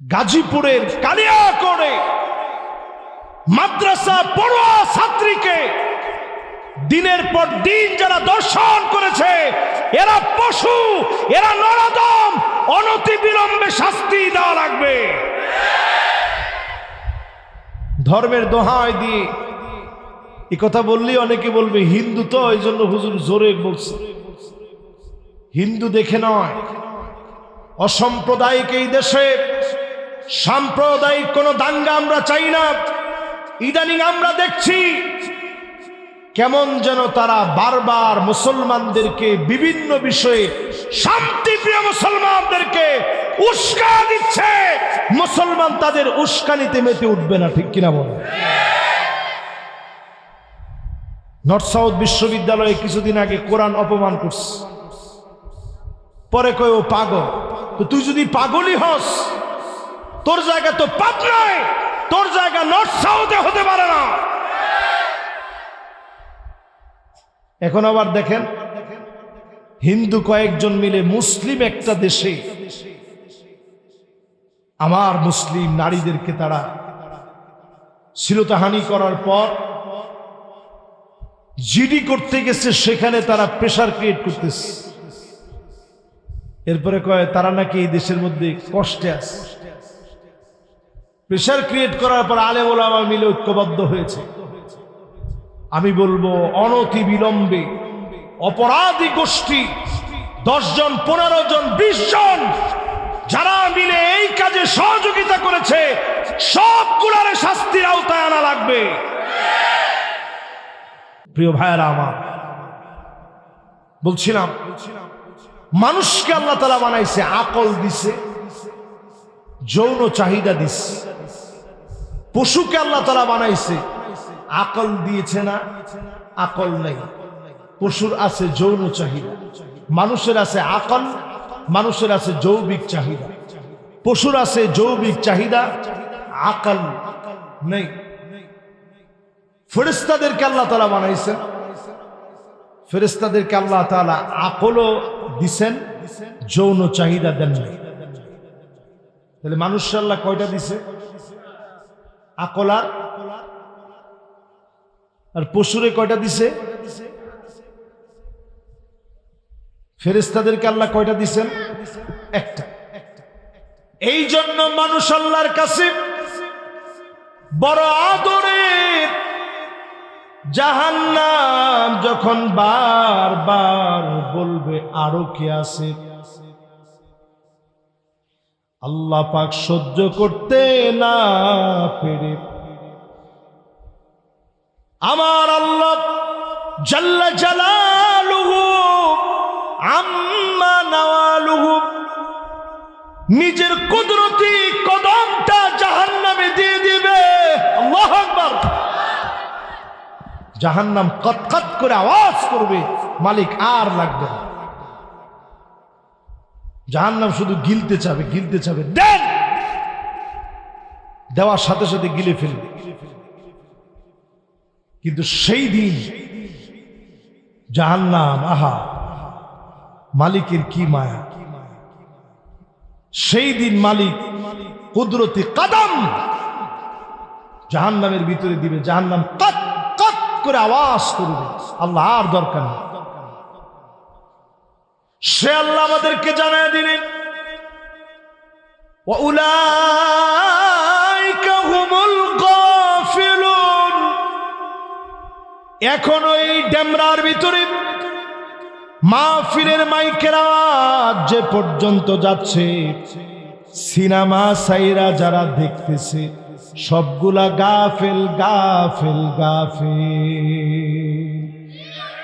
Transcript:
গাজীপুরের কালিয়া করে মাদ্রাসা পড়ুয়া ছাত্রীকে দিনের পর দিন যারা দর্শন করেছে, এরা পশু, এরা নরদম অনতি বিলম্বে শাস্তি দেওয়া লাগবে। ধর্মের দোহায় দিয়ে এ কথা বললেই অনেকে বলবে, হিন্দু তো এই জন্য হুজুর জোরে বলছে। হিন্দু দেখে নয়, অসাম্প্রদায়িক এই দেশে সাম্প্রদায়িক কোনো দাঙ্গা আমরা চাই না। ইদানিং আমরা দেখছি কেমন যেন তারা বারবার মুসলমানদেরকে বিভিন্ন বিষয়ে শান্তিপ্রিয় মুসলমানদেরকে উস্কা দিচ্ছে। মুসলমান তাদের উস্কানিতে মেতে উঠবে না, ঠিক কিনা বল? নর্থ সাউথ বিশ্ববিদ্যালয়ে কিছুদিন আগে কোরআন অপমান করছে। পরে কয়, ও পাগল, তো তুই যদি পাগলই হস তোর জায়গা তো পাবনায় তোর জায়গা নর্থ সাউথে হতে পারে না। এখন আবার দেখেন, হিন্দু কয়েকজন মিলে মুসলিম একটা দেশে, আমার মুসলিম নারীদেরকে তারা শ্লীলতাহানি করার পর জিডি করতে গেছে, সেখানে তারা প্রেশার ক্রিয়েট করতেছে। এরপরে কয়, তারা নাকি এই দেশের মধ্যে কষ্টে আছে। প্রেশার ক্রিয়েট করার পর আলে ওলামা মিলে ঐক্যবদ্ধ হয়েছে। আমি বলব, অনতি বিলম্বে অপরাধী গোষ্ঠী দশজন পনেরো জন, বিশ জন, যারা মিলে এই কাজে সহযোগিতা করেছে সবগুলার শাস্তির আওতায় আনা লাগবে। প্রিয় ভাইয়েরা আমার, বলছিলাম, মানুষকে আল্লাহ তালা বানাইছে, আকল দিছে, যৌন চাহিদা দিছে। পশুকে আল্লাহ তালা বানাইছে। আকল দিয়েছে না, আকল নেই। পশুর আছে যৌন চাহিদা, মানুষের আছে আকল, মানুষের আছে যৌবিক চাহিদা। পশুর আছে যৌবিক চাহিদা, আকল নেই। ফেরেস্তাদেরকে আল্লাহ তালা বানাইছেন। ফেরেস্তাদেরকে আল্লাহ তালা আকলও দিছেন, যৌন চাহিদা দেন নাই। তাহলে মানুষ আল্লাহ কয়টা দিছে? আকল আর? পশুরে কয়টা দিছে? ফেরেস্তাদেরকে আল্লাহ কয়টা দিছেন? একটা। এই জন্য মানুষ আল্লাহর কাছে বড় আদরের। জাহান্নাম যখন বারবার বলবে, আরও কে আছে? আল্লাহ পাক সহ্য করতে না পেরে। আমার আল্লাহ জাল্লা জালালুহু আম্মা নাওয়ালুহু নিজের কুদরতি কদমটা জাহান্নামে দিয়ে দিবে। আল্লাহ আকবার। জাহান্নাম কতকত করে আওয়াজ করবে, মালিক আর লাগবে না। জাহান্নাম শুধু গিলতে চাবে গিলতে চাবে। দেন! দেওয়ার সাথে সাথে গিলে ফেলবে। কিন্তু সেই দিন জাহান্নাম, আহা, মালিকের কি মায়া। সেই দিন মালিক কুদরতি কাদাম জাহান্নামের ভিতরে দিবে। জাহান্নাম কত কত করে আওয়াজ করবে। আল্লাহ আর দরকার নেই। সে আল্লাহ আমাদেরকে জানায় দিলেন এখন ওই ড্যামরার ভিতরে মাহফিলের মাইকের আওয়াজ যে পর্যন্ত যাচ্ছে, সিনেমা সাইরা যারা দেখতেছে, সবগুলা গাফেল গাফেল গাফেল।